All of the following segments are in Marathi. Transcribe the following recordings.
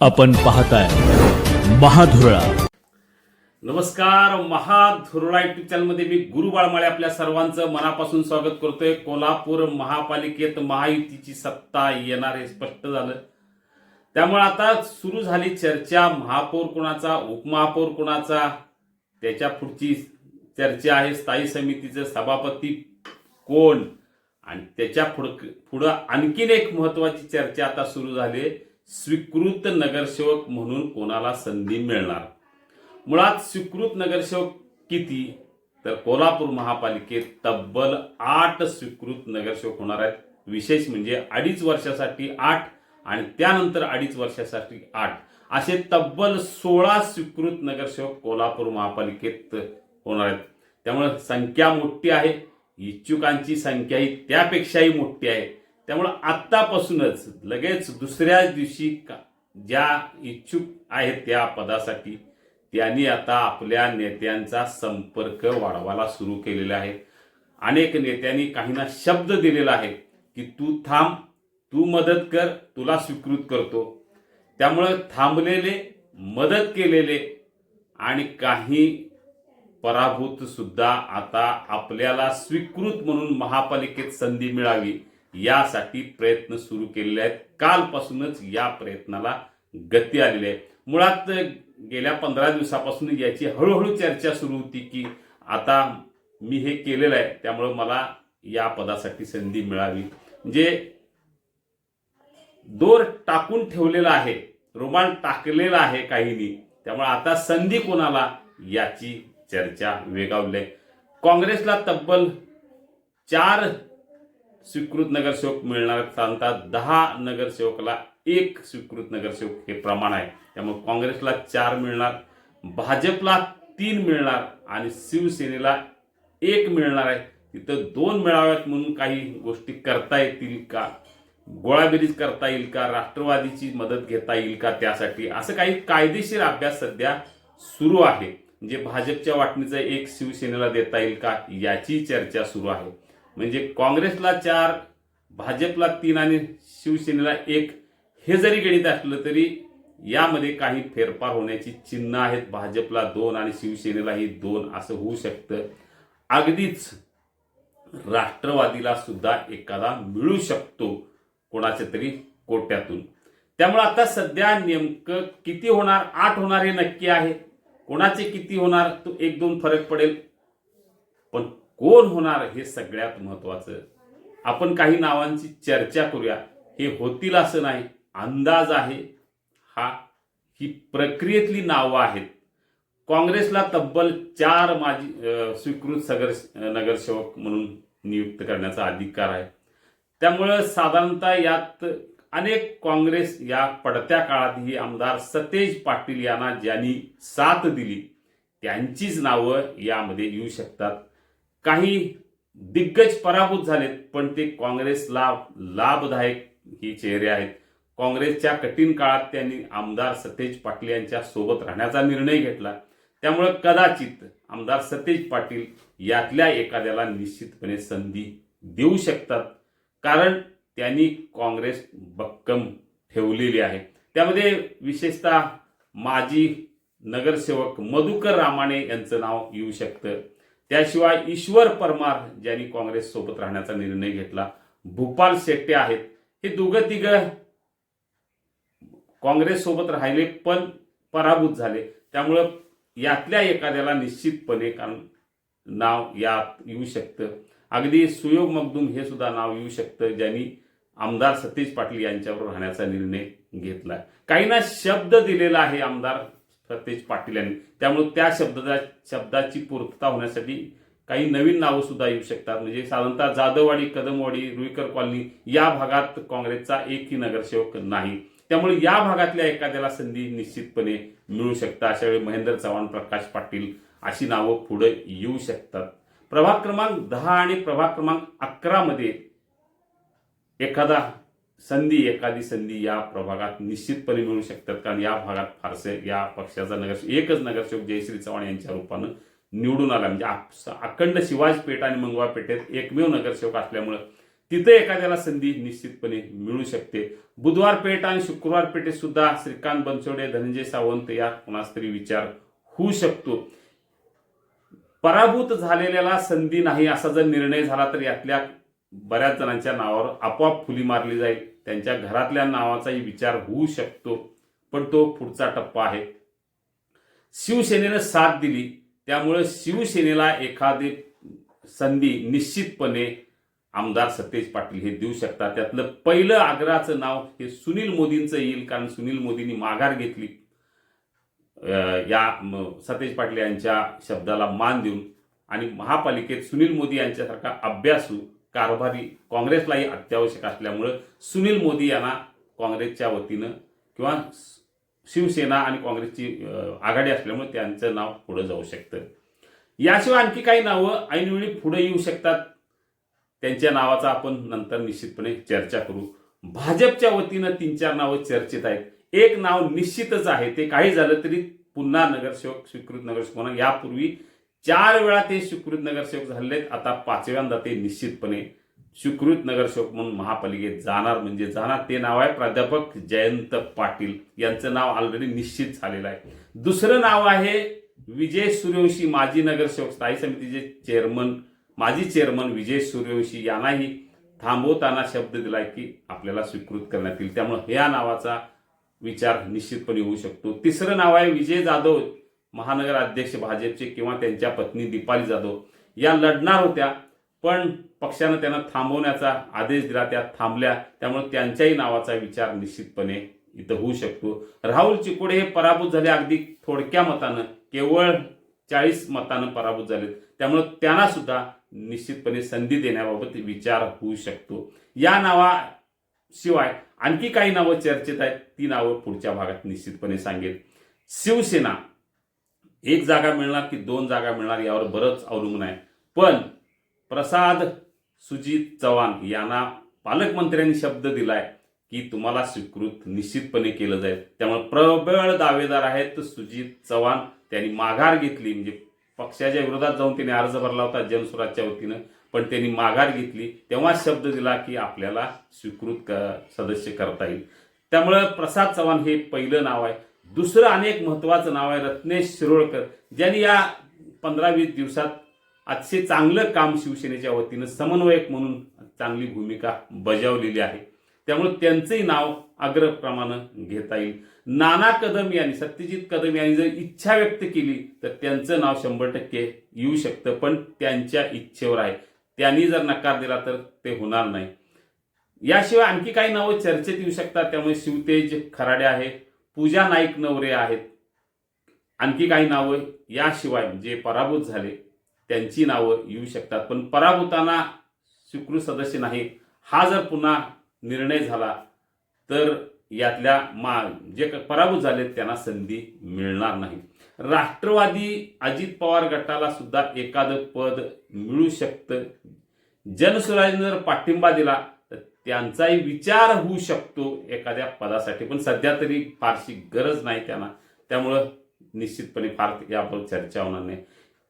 आपण पाहताय महाधुरळा. नमस्कार महाधुरळा युट्यूब चॅनलमध्ये मी गुरु बाळमाळे आपल्या सर्वांचं मनापासून स्वागत करतोय. कोल्हापूर महापालिकेत महायुतीची सत्ता येणार हे स्पष्ट झालं. त्यामुळे आता सुरू झाली चर्चा. महापौर कोणाचा उपमहापौर कोणाचा त्याच्या पुढची चर्चा आहे. स्थायी समितीचं सभापती कोण? आणि त्याच्या पुढ पुढं आणखीन एक महत्वाची चर्चा आता सुरू झाली आहे. स्वीकृत नगरसेवक म्हणून कोणाला संधी मिळणार? मुळात स्वीकृत नगरसेवक किती? तर कोल्हापूर महापालिकेत तब्बल आठ स्वीकृत नगरसेवक होणार आहेत. विशेष म्हणजे अडीच वर्षासाठी आठ आणि त्यानंतर अडीच वर्षासाठी आठ. असे तब्बल सोळा स्वीकृत नगरसेवक कोल्हापूर महापालिकेत होणार आहेत. त्यामुळे संख्या मोठी आहे. इच्छुकांची संख्याही त्यापेक्षाही मोठी आहे. त्यामुळं आत्तापासूनच लगेच दुसऱ्या दिवशी का- ज्या इच्छुक आहेत त्या पदासाठी त्यांनी आता आपल्या नेत्यांचा संपर्क वाढवायला सुरू केलेला आहे. अनेक नेत्यांनी काहींना शब्द दिलेला आहे की तू थांब तू मदत कर तुला स्वीकृत करतो. त्यामुळं थांबलेले मदत केलेले आणि काही पराभूत सुद्धा आता आपल्याला स्वीकृत म्हणून महापालिकेत संधी मिळावी. यासाठी प्रयत्न सुरू केलेले आहेत. कालपासूनच या प्रयत्नाला गती आलेली आहे. मुळात गेल्या पंधरा दिवसापासून याची हळूहळू चर्चा सुरू होती की आता मी हे केलेलं आहे त्यामुळं मला या पदासाठी संधी मिळावी. म्हणजे दोर टाकून ठेवलेला आहे रुमाल टाकलेला आहे काहींनी त्यामुळे आता संधी कोणाला याची चर्चा वेगावली आहे. काँग्रेसला तब्बल चार स्वीकृत नगरसेवक मिळणार आहेत. दहा नगरसेवकाला एक स्वीकृत नगरसेवक हे प्रमाण आहे. त्यामुळे काँग्रेसला चार मिळणार भाजपला तीन मिळणार आणि शिवसेनेला एक मिळणार आहे. तिथं दोन मिळाव्यात म्हणून काही गोष्टी करता येतील का? गोळाबेरीज करता येईल का? राष्ट्रवादीची मदत घेता येईल का त्यासाठी? असं काही कायदेशीर अभ्यास सध्या सुरू आहे. म्हणजे भाजपच्या वाटणीचं एक शिवसेनेला देता येईल का? याची चर्चा सुरू आहे. म्हणजे काँग्रेसला चार भाजपला तीन आणि शिवसेनेला एक हे जरी गणित असलं तरी यामध्ये काही फेरफार होण्याची चिन्ह आहेत. भाजपला दोन आणि शिवसेनेलाही दोन असं होऊ शकतं. अगदीच राष्ट्रवादीला सुद्धा एखादा मिळू शकतो कोणाच्या तरी कोट्यातून. त्यामुळे आता सध्या नेमकं किती होणार? आठ होणार हे नक्की आहे. कोणाचे किती होणार? तो एक दोन फरक पडेल. पण कोण होणार हे सगळ्यात महत्वाचं. आपण काही नावांची चर्चा करूया. हे होतील असं नाही अंदाज आहे. हा ही प्रक्रियेतली नावं आहेत. काँग्रेसला तब्बल चार माजी स्वीकृत सगर नगरसेवक म्हणून नियुक्त करण्याचा अधिकार आहे. त्यामुळं साधारणतः यात अनेक काँग्रेस या पडत्या काळातही आमदार सतेज पाटील यांना ज्यांनी साथ दिली त्यांचीच नावं यामध्ये येऊ शकतात. काही दिग्गज पराभूत झालेत पण ते काँग्रेसला लाभदायक ही चेहरे आहेत. काँग्रेसच्या कठीण काळात त्यांनी आमदार सतेज पाटील यांच्या सोबत राहण्याचा निर्णय घेतला. त्यामुळे कदाचित आमदार सतेज पाटील यातल्या एखाद्याला निश्चितपणे संधी देऊ शकतात कारण त्यांनी काँग्रेस भक्कम ठेवलेली आहे. त्यामध्ये विशेषतः माजी नगरसेवक मधुकर रामाणे यांचं नाव येऊ शकतं. त्याशिवाय ईश्वर परमार ज्यांनी काँग्रेस सोबत राहण्याचा निर्णय घेतला भूपाल शेट्टे आहेत. हे दोघं तिघं काँग्रेस सोबत राहिले पण पराभूत झाले. त्यामुळं यातल्या एखाद्याला निश्चितपणे कारण नाव यात येऊ शकतं. अगदी सुयोग मगदूम हे सुद्धा नाव येऊ शकतं ज्यांनी आमदार सतीश पाटील यांच्यावर राहण्याचा निर्णय घेतला. काहींना शब्द दिलेला आहे आमदार सतेज पाटील यांनी. त्यामुळे त्या शब्दाचा शब्दाची पूर्तता होण्यासाठी काही नवीन नावं सुद्धा येऊ शकतात. म्हणजे साधारणतः जाधववाडी कदमवाडी रुईकर कॉलनी या भागात काँग्रेसचा एकही नगरसेवक नाही. त्यामुळे या भागातल्या एखाद्याला संधी निश्चितपणे मिळू शकतात. अशा वेळी महेंद्र चव्हाण प्रकाश पाटील अशी नावं पुढे येऊ शकतात. प्रभाग क्रमांक दहा आणि प्रभाग क्रमांक अकरामध्ये एखादा संधी एखादी संधी या प्रभागात निश्चितपणे मिळू शकतात. कारण या भागात फारसे या पक्षाचा नगर एकच नगरसेवक जयश्री चव्हाण यांच्या रूपानं निवडून आला. म्हणजे अखंड शिवाजी पेठ आणि मंगवा पेठेत एकमेव नगरसेवक असल्यामुळं तिथे एखाद्याला संधी निश्चितपणे मिळू शकते. बुधवार पेठ आणि शुक्रवार पेठेत सुद्धा श्रीकांत बनसोडे धनंजय सावंत या कोणास तरी विचार होऊ शकतो. पराभूत झालेल्याला संधी नाही असा जर निर्णय झाला तर यातल्या बऱ्याच जणांच्या नावावर आपोआप फुली मारली जाईल. त्यांच्या घरातल्या नावाचाही विचार होऊ शकतो पण तो पुढचा टप्पा आहे. शिवसेनेनं साथ दिली त्यामुळे शिवसेनेला एखादी संधी निश्चितपणे आमदार सतेज पाटील हे देऊ शकतात. त्यातलं पहिलं आग्रहाचं नाव हे सुनील मोदींचं येईल कारण सुनील मोदींनी माघार घेतली. या सतेज पाटील यांच्या शब्दाला मान देऊन आणि महापालिकेत सुनील मोदी यांच्यासारखा अभ्यासू कारभारी काँग्रेसलाही अत्यावश्यक असल्यामुळं सुनील मोदी यांना काँग्रेसच्या वतीनं किंवा शिवसेना आणि काँग्रेसची आघाडी असल्यामुळे त्यांचं नाव पुढं जाऊ शकतं. याशिवाय आणखी काही नावं ऐनवेळी पुढे येऊ शकतात. त्यांच्या नावाचा आपण नंतर निश्चितपणे चर्चा करू. भाजपच्या वतीनं तीन चार नावं चर्चेत आहेत. एक नाव निश्चितच आहे. ते काही झालं तरी पुन्हा नगरसेवक स्वीकृत नगरसेवक यापूर्वी चार वेळा ते स्वीकृत नगरसेवक झालेत. आता पाचव्यांदा ते निश्चितपणे स्वीकृत नगरसेवक म्हणून महापालिकेत जाणार म्हणजे जाणार. ते नाव आहे प्राध्यापक जयंत पाटील. यांचं नाव ऑलरेडी निश्चित झालेलं आहे. दुसरं नाव आहे विजय सूर्यवंशी माजी नगरसेवक स्थायी समितीचे चेअरमन माजी चेअरमन विजय सूर्यवंशी यांनाही थांबवताना शब्द दिलाय की आपल्याला स्वीकृत करण्यात येईल. त्यामुळे ह्या नावाचा विचार निश्चितपणे होऊ शकतो. तिसरं नाव आहे विजय जाधव. महानगर अध्यक्ष भाजपचे किंवा त्यांच्या पत्नी दीपाली जाधव या लढणार होत्या पण पक्षानं त्यांना थांबवण्याचा आदेश दिला त्या थांबल्या. त्यामुळे त्यांच्याही नावाचा विचार निश्चितपणे इथं होऊ शकतो. राहुल चिकोडे हे पराभूत झाले अगदी थोडक्या मतानं केवळ चाळीस मतानं पराभूत झाले त्यामुळे त्यांना सुद्धा निश्चितपणे संधी देण्याबाबत विचार होऊ शकतो. या नावाशिवाय आणखी काही नावं चर्चेत आहेत ती नावं पुढच्या भागात निश्चितपणे सांगेल शिवसेना एक जागा मिळणार की दोन जागा मिळणार यावर बरंच अवलंबून आहे. पण प्रसाद सुजित चव्हाण यांना पालकमंत्र्यांनी शब्द दिलाय की तुम्हाला स्वीकृत निश्चितपणे केलं जाईल. त्यामुळे प्रबळ दावेदार आहेत सुजित चव्हाण. त्यांनी माघार घेतली म्हणजे पक्षाच्या विरोधात जाऊन त्यांनी अर्ज भरला होता जनसुराजच्या वतीनं पण त्यांनी माघार घेतली. तेव्हा शब्द दिला की आपल्याला स्वीकृत क- सदस्य करता येईल. त्यामुळं प्रसाद चव्हाण हे पहिलं नाव आहे. दुसरं अनेक महत्त्वाचं नाव आहे रत्नेश शिरोळकर. ज्यांनी या पंधरा वीस दिवसात अतिशय चांगलं काम शिवसेनेच्या वतीनं समन्वयक म्हणून चांगली भूमिका बजावलेली आहे. त्यामुळे त्यांचंही नाव अग्रक्रमानं घेता येईल. नाना कदम यांनी सत्यजित कदम यांनी जर इच्छा व्यक्त केली तर त्यांचं नाव शंभर टक्के येऊ शकतं पण त्यांच्या इच्छेवर आहे. त्यांनी जर नकार दिला तर ते होणार नाही. याशिवाय आणखी काही नावं चर्चेत येऊ शकतात. त्यामुळे शिवतेज खराडे आहे पूजा नाईक नवरे आहेत. आणखी काही नावं याशिवाय जे पराभूत झाले त्यांची नावं येऊ शकतात. पण पराभूतांना स्वीकृत सदस्य नाही. हा जर पुन्हा निर्णय झाला तर यातल्या मा जे क- पराभूत झाले त्यांना संधी मिळणार नाही. राष्ट्रवादी अजित पवार गटाला सुद्धा एखादं पद मिळू शकतं. जनसुराजनं जर पाठिंबा दिला त्यांचाही विचार होऊ शकतो एखाद्या पदासाठी पण सध्या तरी फारशी गरज नाही त्यांना. त्यामुळं निश्चितपणे फार यावर चर्चा होणार नाही.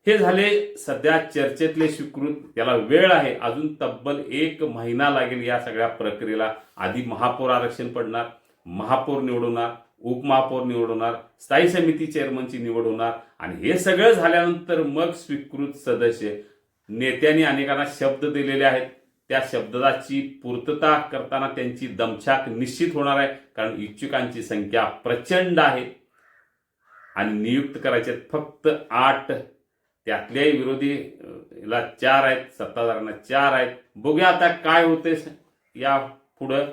हे झाले सध्या चर्चेतले स्वीकृत. त्याला वेळ आहे. अजून तब्बल एक महिना लागेल या सगळ्या प्रक्रियेला. आधी महापौर आरक्षण पडणार महापौर निवडवणार उपमहापौर निवडवणार स्थायी समिती चेअरमनची निवड होणार. आणि हे सगळं झाल्यानंतर मग स्वीकृत सदस्य. नेत्यांनी अनेकांना शब्द दिलेले आहेत. त्या शब्दाची पूर्तता करताना त्यांची दमछाक निश्चित होणार आहे कारण इच्छुकांची संख्या प्रचंड आहे. आणि नियुक्त करायचे फक्त आठ. त्यातल्याही विरोधी ला चार आहेत सत्ताधाऱ्यांना चार आहेत. बघूया आता काय होते या पुढं.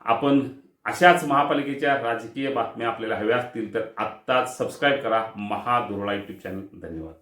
आपण अशाच महापालिकेच्या राजकीय बातम्या आपल्याला हव्या असतील तर आत्ताच सबस्क्राईब करा. महाधुरळा यूट्यूब चॅनल धन्यवाद.